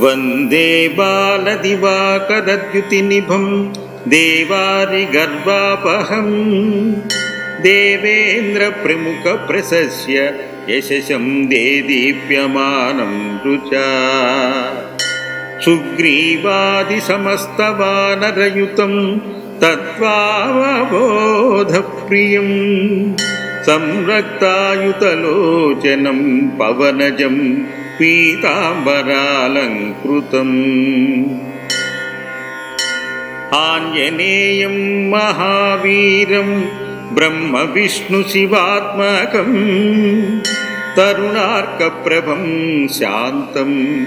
వందే బాలదివాకరద్యుతినిభం దేవారి గర్వాపహం దేవేంద్ర ప్రముఖ ప్రశస్య యశసం దేదీప్యమానం రుచా సుగ్రీవాది సమస్తవానరయుతం తత్వావబోధప్రియం సంరక్తాయుతలోచనం పవనజం పీతాంబరాలంకృతం. ఆంజనేయం మహావీరం బ్రహ్మ విష్ణు శివాత్మకం. తరుణార్కప్రభం శాంతం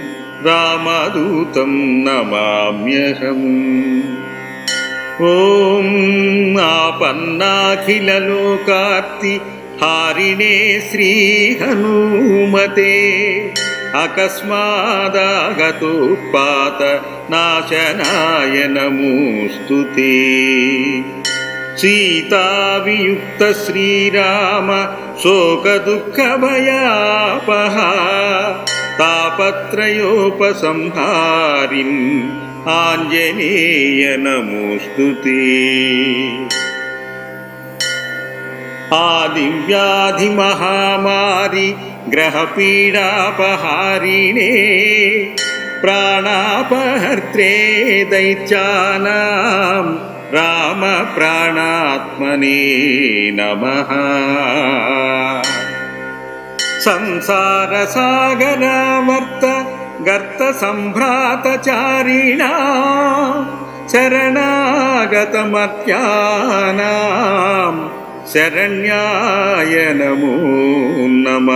अकस्मादागतोत्पात नाशनाय नमोऽस्तुते सीतावियुक्तश्रीराम शोकदुःखभयापः तापत्रयोपसंहारिम् आञ्जनेय नमोऽस्तु ते आदिव्याधिमहामारि ग्रहपीडापहारिणे प्राणापहर्त्रे दैत्यानां रामप्राणात्मने नमः। संसारसागरामर्त गर्तसम्भ्रातचारिणा शरणागतमत्यानाम् శరణ్యాయ నమో నమ.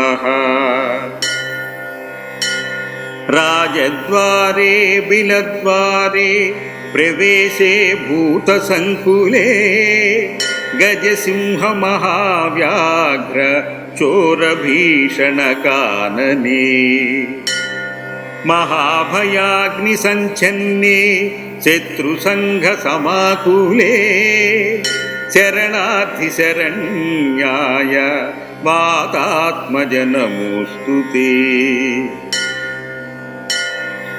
రాజద్వారే బిలద్వారే ప్రవేశే భూతసంకులే గజసింహ మహావ్యాఘ్ర చోరభీషణకాననే మహాభయాగ్ని शरणाधिशरण्यायवादात्मजनमोऽस्तु ते।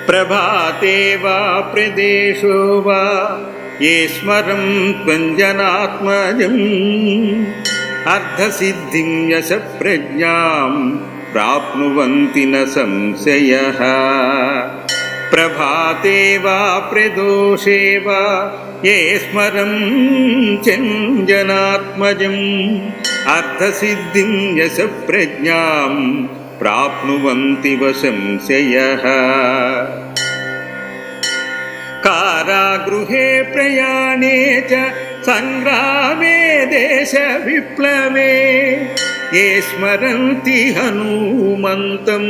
प्रभाते वा प्रदेशो वा ये स्मरं त्वञ्जनात्मजम् अर्धसिद्धिं यशप्रज्ञां प्राप्नुवन्ति न संशयः। प्रभाते वा प्रदोषे वा వా ఏ స్మరం చంజనాత్మజం అర్ధసిద్ధిం యశ ప్రజ్ఞాం ప్రాప్నువంతి వశంశయ. కారాగృహే ప్రయాణే చ సంగ్రామే దేశ విప్లవే. ఏ స్మరంతి హనుమంతం?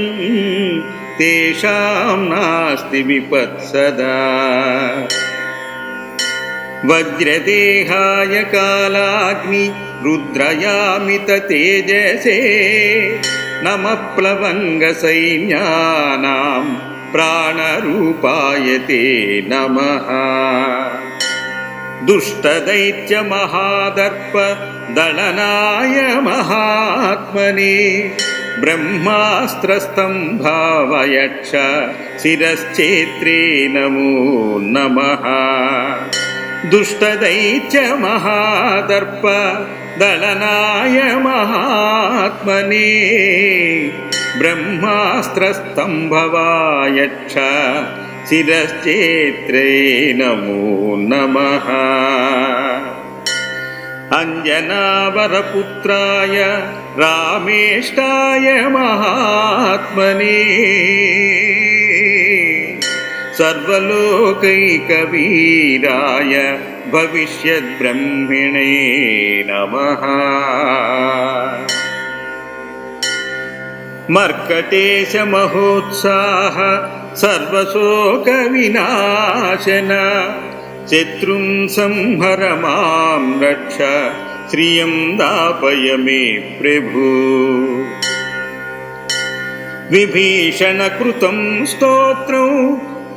తేషాం నాస్తి విపత్సదా వజ్రదేహాయ కాలాగ్ని రుద్రయామిత తేజసే. నమ. ప్లవంగ సైన్యానాం ప్రాణరూపాయ తే నమ. దుష్టదైత్య మహాదర్ప దళనాయ దుష్టదైత్య మహాదర్ప దళనాయ మహాత్మనే. బ్రహ్మాస్త్రస్తంభవాయక్ష శిరశ్చేత్రే నమో నమ. అంజనావరపుత్రాయ రామేష్టాయ మహాత్మనే. సర్వలోకైకవీరాయ భవిష్యద్బ్రహ్మిణే నమః. మర్కటేశ మహోత్సాహ సర్వశోక వినాశన శత్రుం సంహర మాం రక్ష శ్రియం దాపయ మే ప్రభు.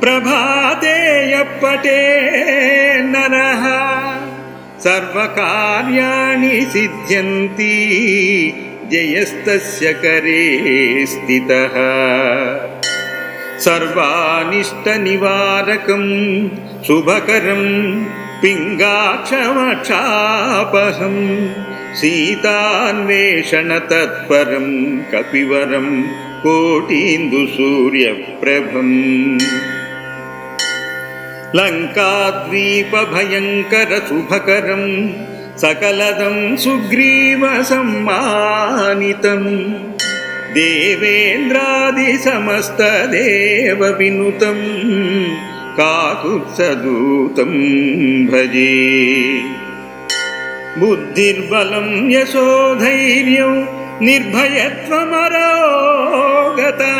విభీషణ కృతం స్తోత్రం ప్రభాతేయ పటే నరః సర్వకార్యాణి సిద్ధ్యంతి జయస్తస్య కరే స్థితః సర్వానిష్టనివారకం శుభకరం పింగాక్షమక్షాపహం సీతాన్వేషణతత్పరం కపివరం కోటీందుసూర్యప్రభం लङ्काद्वीपभयङ्करशुभकरं सकलदं सुग्रीवसम्मानितम् देवेन्द्रादिसमस्तदेवविनुतं काकुत्सदूतं भजे बुद्धिर्बलं यशोधैर्यं निर्भयत्वमरोगता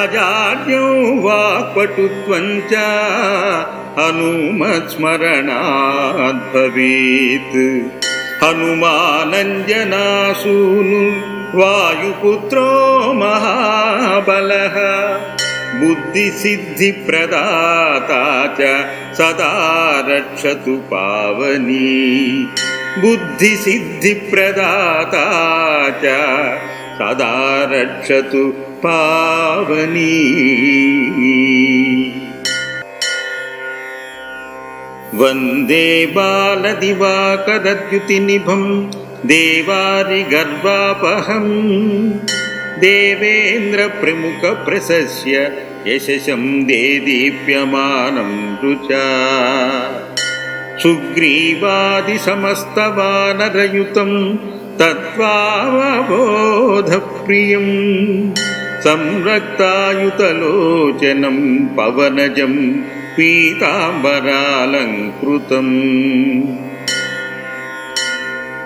अजाड्यौ वाक्पटुत्वं च हनुमत्स्मरणात् भवेत् हनुमानञ्जनासूनु वायुपुत्रो महाबलः बुद्धिसिद्धिप्रदाता च सदा रक्षतु पावनी बुद्धिसिद्धिप्रदाता च सदा रक्षतु पावनी वन्दे बालदिवाकरद्युतिनिभं देवारिगर्वापहम् देवेन्द्रप्रमुखप्रशस्य यशसं देदीप्यमानं रुचा తత్వావబోధప్రియం. సంరక్తాయుతలోచనం పవనజం పీతాంబరాలంకృతం.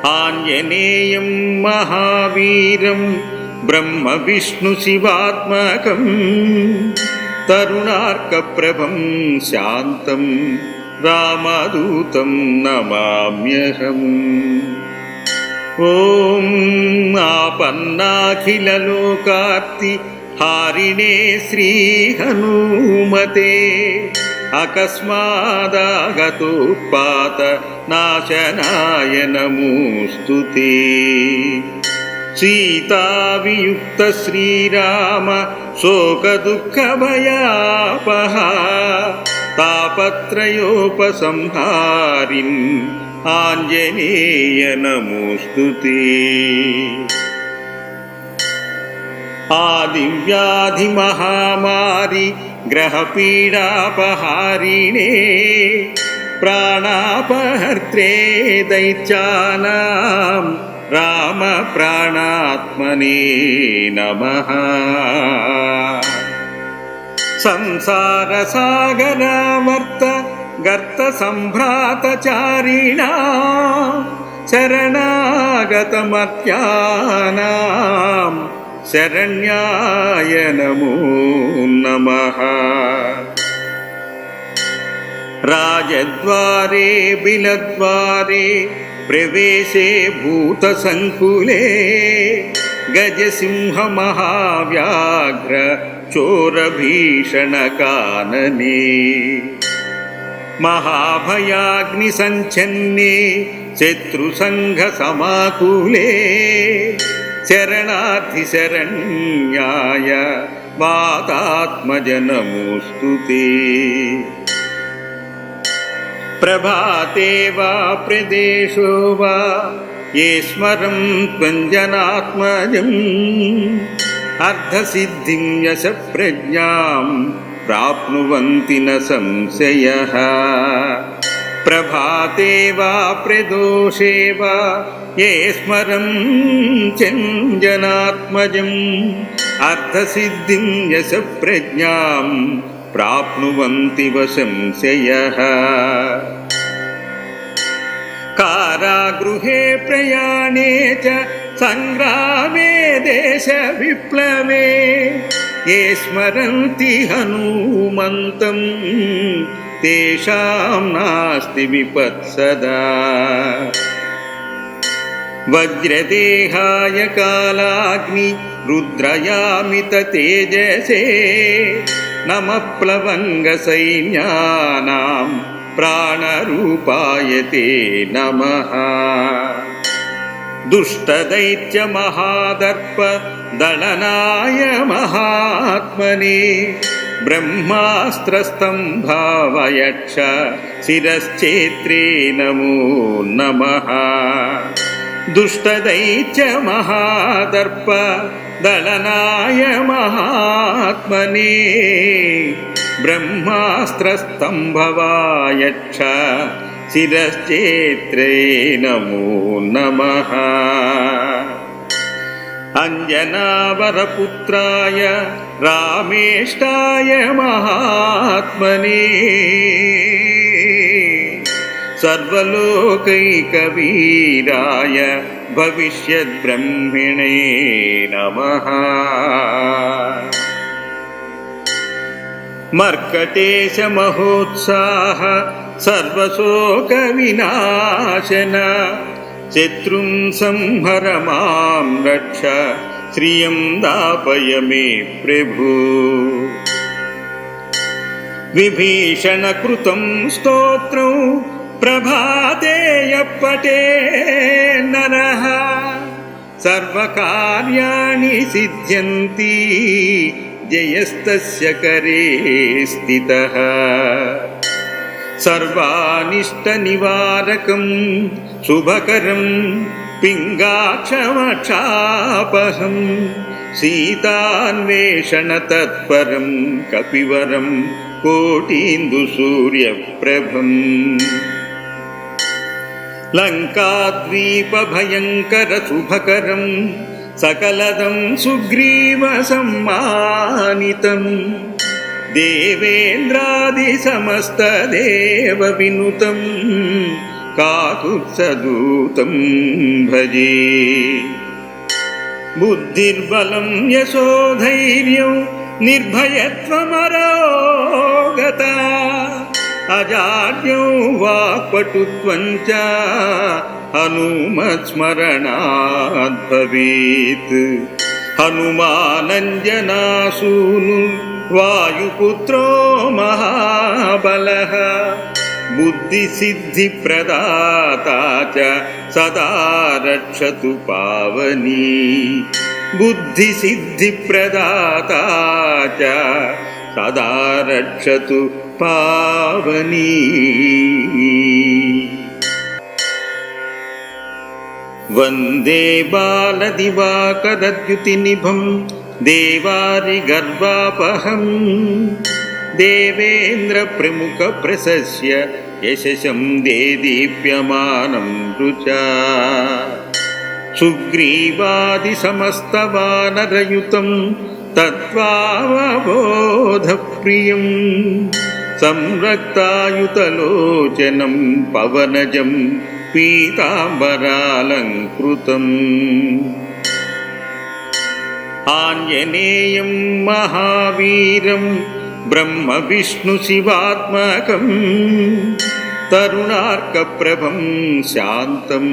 ఆంజనేయం మహావీరం బ్రహ్మ విష్ణు శివాత్మకం. తరుణార్కప్రభం శాంతం రామదూతం నమామ్యహం. ॐ आपन्नाखिललोकार्ति हारिणे श्रीहनुमते अकस्मादागतोत्पात नाशनाय नमोऽस्तु ते सीतावियुक्त श्रीराम शोकदुःखभयापः तापत्रयोपसंहारिम् आञ्जनेय नमोऽस्तु ते आदिव्याधिमहामारि ग्रहपीडापहारिणे प्राणापहर्त्रे दैत्यानां रामप्राणात्मने नमः। संसारसागरावर्त गर्तसम्भ्रातचारिणा शरणागतमत्यानां शरण्याय नमो नमः राजद्वारे बिलद्वारे प्रवेशे भूतसङ्कुले गजसिंहमहाव्याघ्र चोरभीषणकानने महाभयाग्निसञ्छन्ने शत्रुसङ्घसमाकुले शरणार्थिशरण्याय वातात्मजनमोऽस्तु ते प्रभाते वा प्रदेशो वा ये स्मरं त्वञ्जनात्मजम् अर्धसिद्धिं यशप्रज्ञां प्राप्नुवन्ति न संशयः। प्रभाते वा प्रदोषे वा ये स्मरं चञ्जनात्मजम् अर्धसिद्धिं यशप्रज्ञां प्राप्नुवन्ति व संशयः। कारागृहे प्रयाणे च सङ्ग्रामे देशविप्लवे ये स्मरन्ति हनूमन्तं तेषां नास्ति विपत्सदा वज्रदेहाय कालाग्नि रुद्रयामित तेजसे नमः प्लवङ्गसैन्यानां प्राणरूपाय ते नमः दुष्टदैत्यमहादर्प दलनाय महात्मने ब्रह्मास्त्रस्तम्भावयक्ष शिरश्चेत्रे नमो नमः दुष्टदैत्यमहादर्प दलनाय महात्मने ब्रह्मास्त्रस्तम्भवायच्छ शिरश्चेत्रे नमो नमः अञ्जनावरपुत्राय रामेष्टाय महात्मने सर्वलोकैकवीराय भविष्यद्ब्रह्मिणे नमः मर्कटेशमहोत्साह सर्वशोकविनाशन शत्रुं संहर मां रक्ष श्रियं दापय मे प्रभु विभीषणकृतं स्तोत्रं प्रभाते यः पटे नरः सर्वकार्याणि सिद्ध्यन्ति जयस्तस्य करे स्थितः सर्वानिष्टनिवारकं शुभकरं पिङ्गाक्षमक्षापहं सीतान्वेषणतत्परं कपिवरं कोटीन्दुसूर्यप्रभम् लङ्काद्वीपभयङ्करशुभकरं सकलदं सुग्रीवसम्मानितम् దేవేంద్రాది సమస్త దేవ వినుతం కాకుత్సదూతం భజే. బుద్ధిర్బలం యశోధైర్యం నిర్భయత్వమరోగత అజాడ్యం వాక్పటుత్వం చ హనుమస్మరణాద్భవేత్. హనుమానంజనాసూను वायुपुत्रो महाबलः बुद्धिसिद्धिप्रदाता च सदा रक्षतु पावनी बुद्धिसिद्धिप्रदाता च सदा रक्षतु पावनी वन्दे बालदिवाकरद्युतिनिभं देवारिगर्वापहम् देवेन्द्रप्रमुखप्रशस्य यशसं देदीप्यमानं रुचा सुग्रीवादिसमस्तवानरयुतं तत्त्वावबोधप्रियम् संरक्तायुतलोचनं पवनजं पीताम्बरालङ्कृतम् आञ्जनेयं महावीरं ब्रह्मविष्णुशिवात्मकं तरुणार्कप्रभं शान्तं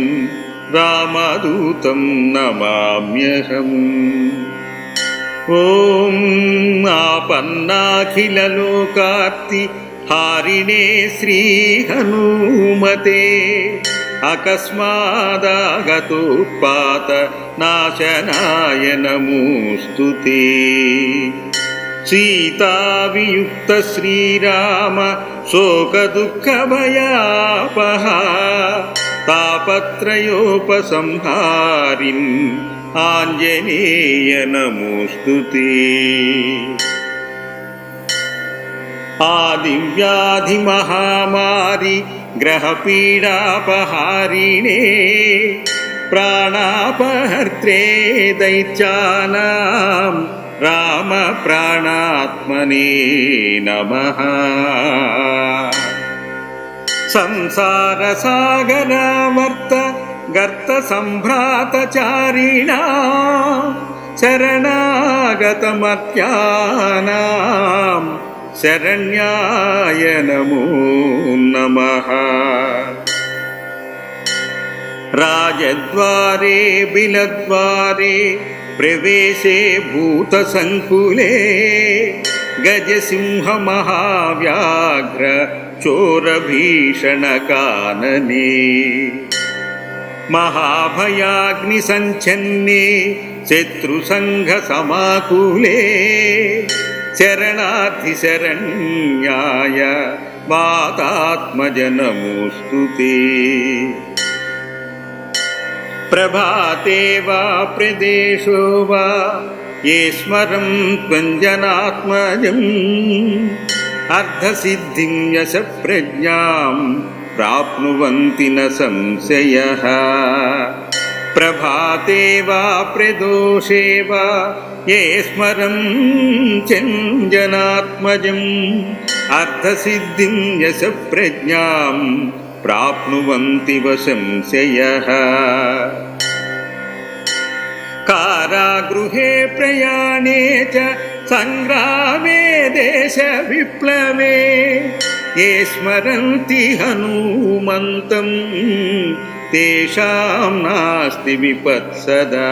रामदूतं नमाम्यहम् ॐ आपन्नाखिललोकार्ति हारिणे श्रीहनुमते अकस्मादागतोत्पात नाशनाय नमोऽस्तु ते सीतावियुक्त श्रीराम शोकदुःखभयापः तापत्रयोपसंहारिन् आञ्जनेय नमोऽस्तु ते आदिव्याधिमहामारि ग्रहपीडापहारिणे प्राणापहर्त्रे दैत्यानां रामप्राणात्मने नमः। संसारसागरावर्त गर्तसम्भ्रातचारिणा शरणागतमत्यानां शरण्याय नमो नमः राजद्वारे बिलद्वारे प्रवेशे भूतसङ्कुले गजसिंहमहाव्याघ्र चोरभीषणकानने महाभयाग्निसञ्छन्ने शत्रुसङ्घसमाकुले शरणार्थिशरण्याय वातात्मजनमोऽस्तु ते प्रभाते वा प्रदेशो वा ये स्मरं त्वञ्जनात्मजम् अर्धसिद्धिं यशप्रज्ञां प्राप्नुवन्ति न संशयः। प्रभाते वा प्रदोषे वा ये स्मरं चञ्जनात्मजम् अर्धसिद्धिं यशप्रज्ञां प्राप्नुवन्ति वशंशयः कारागृहे प्रयाणे च सङ्ग्रामे देशविप्लवे ये स्मरन्ति हनूमन्तं तेषां नास्ति विपत्सदा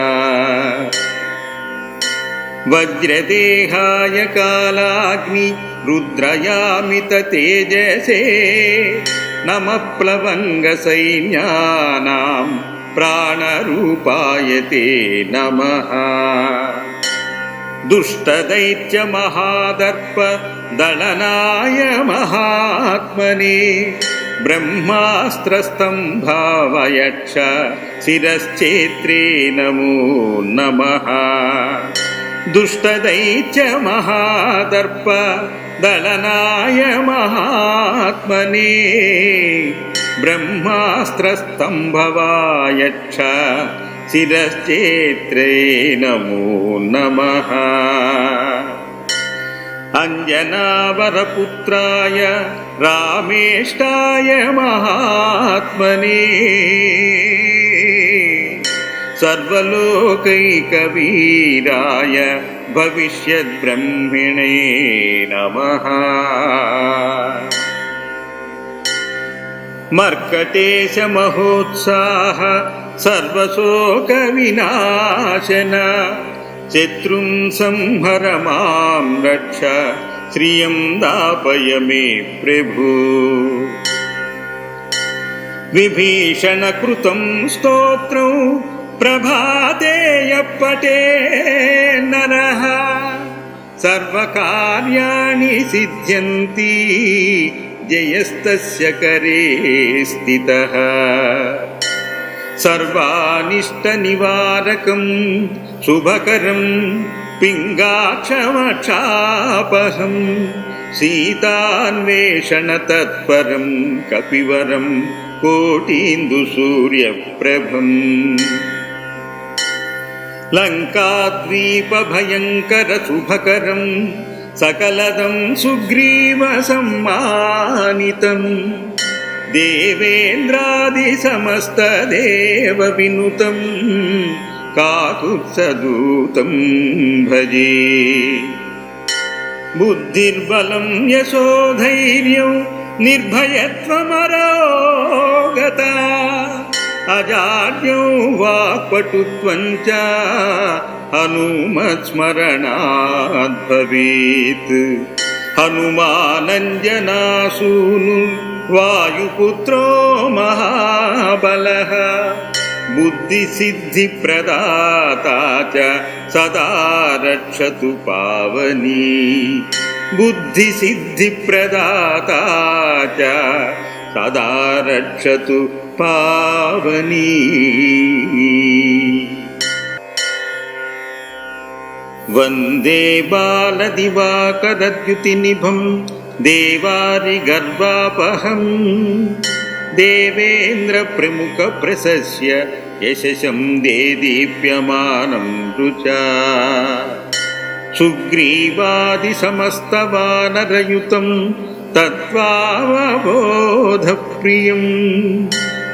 वज्रदेहाय कालाग्नि रुद्रयामित तेजसे नमः प्लवङ्गसैन्यानां प्राणरूपाय ते नमः दुष्टदैत्यमहादर्प दलनाय महात्मने ब्रह्मास्त्रस्तम्भावयक्ष शिरश्चेत्रे नमो नमः దుష్టదైత్య మహాదర్ప దళనాయ మహాత్మనే బ్రహ్మాస్త్రస్తంభవాయ శిరశ్చేత్రే నమో నమ. అంజనావరపుత్రాయ రామేష్టాయ మహాత్మనే सर्वलोकैकवीराय भविष्यद्ब्रह्मिणे नमः मर्कटेशमहोत्साह सर्वशोकविनाशन शत्रुं संहर मां रक्ष श्रियं दापय मे प्रभु विभीषणकृतं स्तोत्रं प्रभाते यः पटे नरः सर्वकार्याणि सिद्ध्यन्ति जयस्तस्य करे स्थितः सर्वानिष्टनिवारकं शुभकरं पिङ्गाक्षमक्षापहं सीतान्वेषणतत्परं कपिवरं कोटीन्दुसूर्यप्रभम् लङ्काद्वीपभयङ्करशुभकरं सकलदं सुग्रीवसम्मानितम् देवेन्द्रादिसमस्तदेवविनुतं काकुत्सदूतं भजे बुद्धिर्बलं यशोधैर्यं निर्भयत्वमरोगता अजाड्यं वाक्पटुत्वं च हनुमत्स्मरणात् भवेत् हनुमानञ्जनासूनु वायुपुत्रो महाबलः बुद्धिसिद्धिप्रदाता च सदा रक्षतु पावनी बुद्धिसिद्धिप्रदाता च सदा रक्षतु पावनी वन्दे बालदिवाकरद्युतिनिभं देवारिगर्वापहम् देवेन्द्रप्रमुखप्रशस्य यशसं देदीप्यमानं रुचा తత్వావబోధప్రియం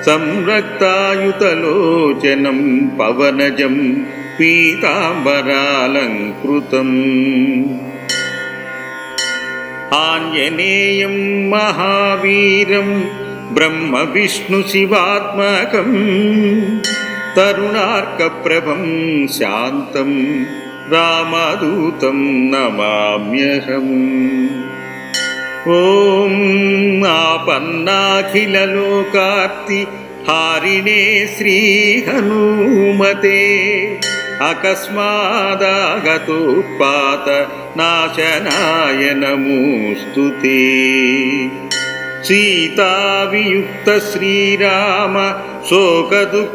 సంరక్తాయుతలోచనం పవనజం పీతాంబరాలంకృతం. ఆంజనేయం మహావీరం బ్రహ్మ విష్ణు శివాత్మకం. తరుణార్కప్రభం శాంతం రామదూతం నమామ్యహం. ॐ आपन्नाखिललोकार्ति हारिणे श्रीहनुमते अकस्मादागतोत्पात नाशनाय नमोऽस्तु ते सीतावियुक्त श्रीराम शोकदुःखभयापः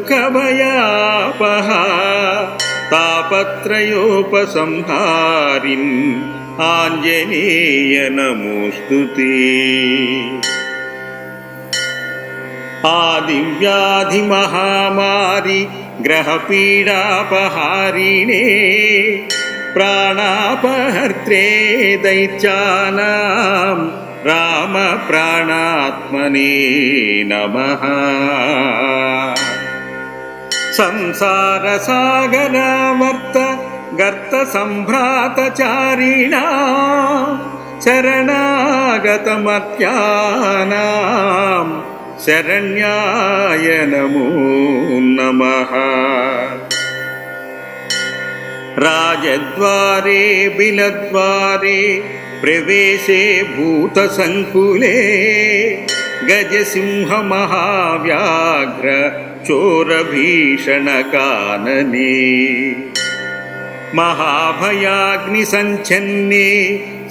ఆంజనేయ నమోస్తుతి. ఆదివ్యాధిమహామారి గ్రహపీడాపహారిణే ప్రాణాపహర్త్రే దైత్యానాం రామ ప్రాణాత్మనే నమ సంసారసాగరావర్త गर्तसम्भ्रातचारिणा शरणागतमत्यानां शरण्याय नमो नमः राजद्वारे बिलद्वारे प्रवेशे भूतसङ्कुले गजसिंहमहाव्याघ्र चोरभीषणकानने महाभयाग्निसञ्छन्ने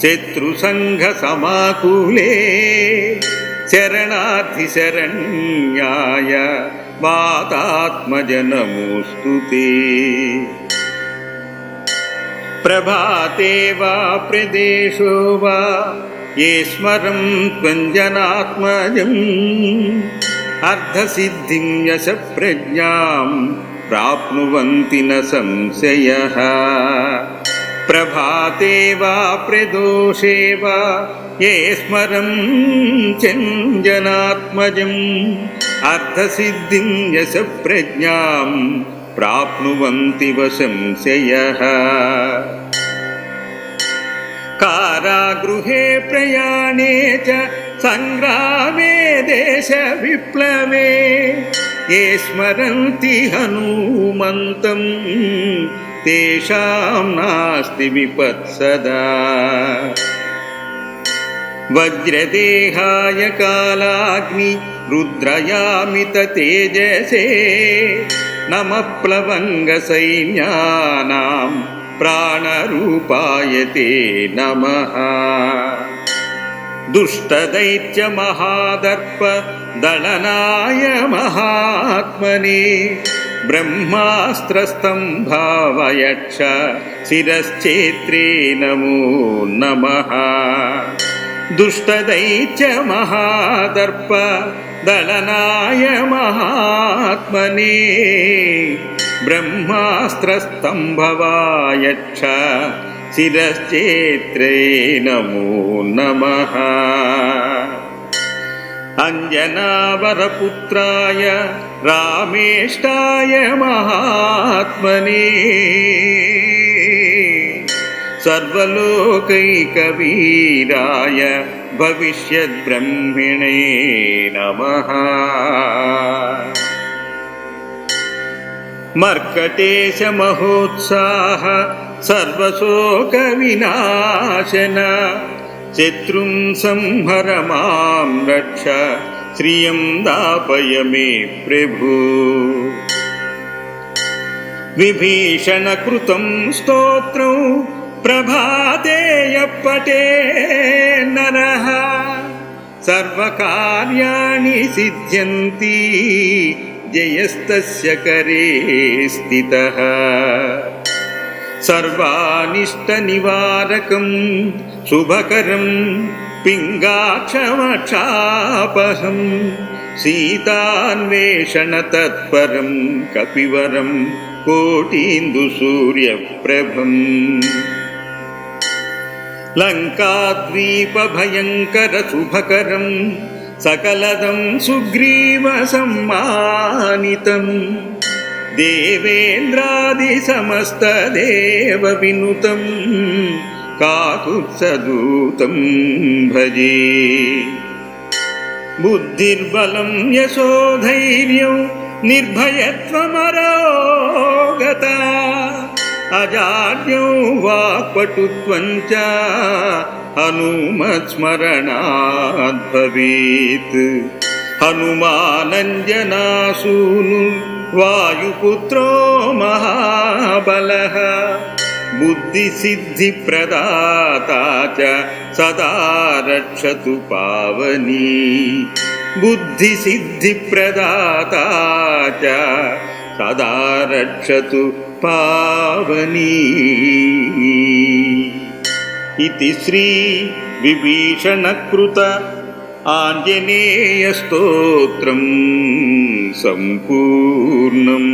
शत्रुसङ्घसमाकुले शरणार्थिशरण्याय वातात्मजनमोऽस्तु ते प्रभाते वा प्रदेशो वा ये स्मरं त्वञ्जनात्मजम् अर्धसिद्धिं यशप्रज्ञां प्राप्नुवन्ति न संशयः प्रभाते वा प्रदोषे वा ये स्मरं चञ्जनात्मजम् अर्धसिद्धिं यशप्रज्ञां प्राप्नुवन्ति वशंशयः कारागृहे प्रयाणे च सङ्ग्रामे देशविप्लवे ये स्मरन्ति हनूमन्तं तेषां नास्ति विपत्सदा वज्रदेहाय कालाग्नि रुद्रयामित तेजसे नमः प्लवङ्गसैन्यानां प्राणरूपाय ते नमः दुष्टदैत्यमहादर्प दलनाय महात्मने ब्रह्मास्त्रस्तम्भावयक्ष शिरश्चेत्रे नमो नमः दुष्टदैत्यमहादर्प दलनाय महात्मने ब्रह्मास्त्रस्तम्भवायच्छ शिरश्चेत्रे नमो नमः अञ्जनावरपुत्राय रामेष्टाय महात्मने सर्वलोकैकवीराय भविष्यद्ब्रह्मिणे नमः मर्कटेशमहोत्साह सर्वशोकविनाशन शत्रुं संहर मां रक्ष श्रियं दापय मे प्रभु विभीषणकृतं स्तोत्रं प्रभाते यः पटे नरः सर्वकार्याणि सिद्ध्यन्ति जयस्तस्य करे स्थितः सर्वानिष्टनिवारकं शुभकरं पिङ्गाक्षमक्षापहं सीतान्वेषणतत्परं कपिवरं कोटीन्दुसूर्यप्रभम् लङ्काद्वीपभयङ्करशुभकरं सकलदं सुग्रीवसम्मानितम् దేవేంద్రాది సమస్త దేవ వినుతం కాకుత్సదూతం భజే. బుద్ధిర్బలం యశోధైర్యం నిర్భయత్వమరోగత అజాడ్యం వాక్పటుత్వం చ హనుమస్మరణాద్భవేత్. वायुपुत्रो महाबलः बुद्धिसिद्धिप्रदाता च सदा रक्षतु पावनी बुद्धिसिद्धिप्रदाता च सदा रक्षतु पावनी इति श्रीविभीषणकृत आञ्जनेयस्तोत्रम् सम्पूर्णम्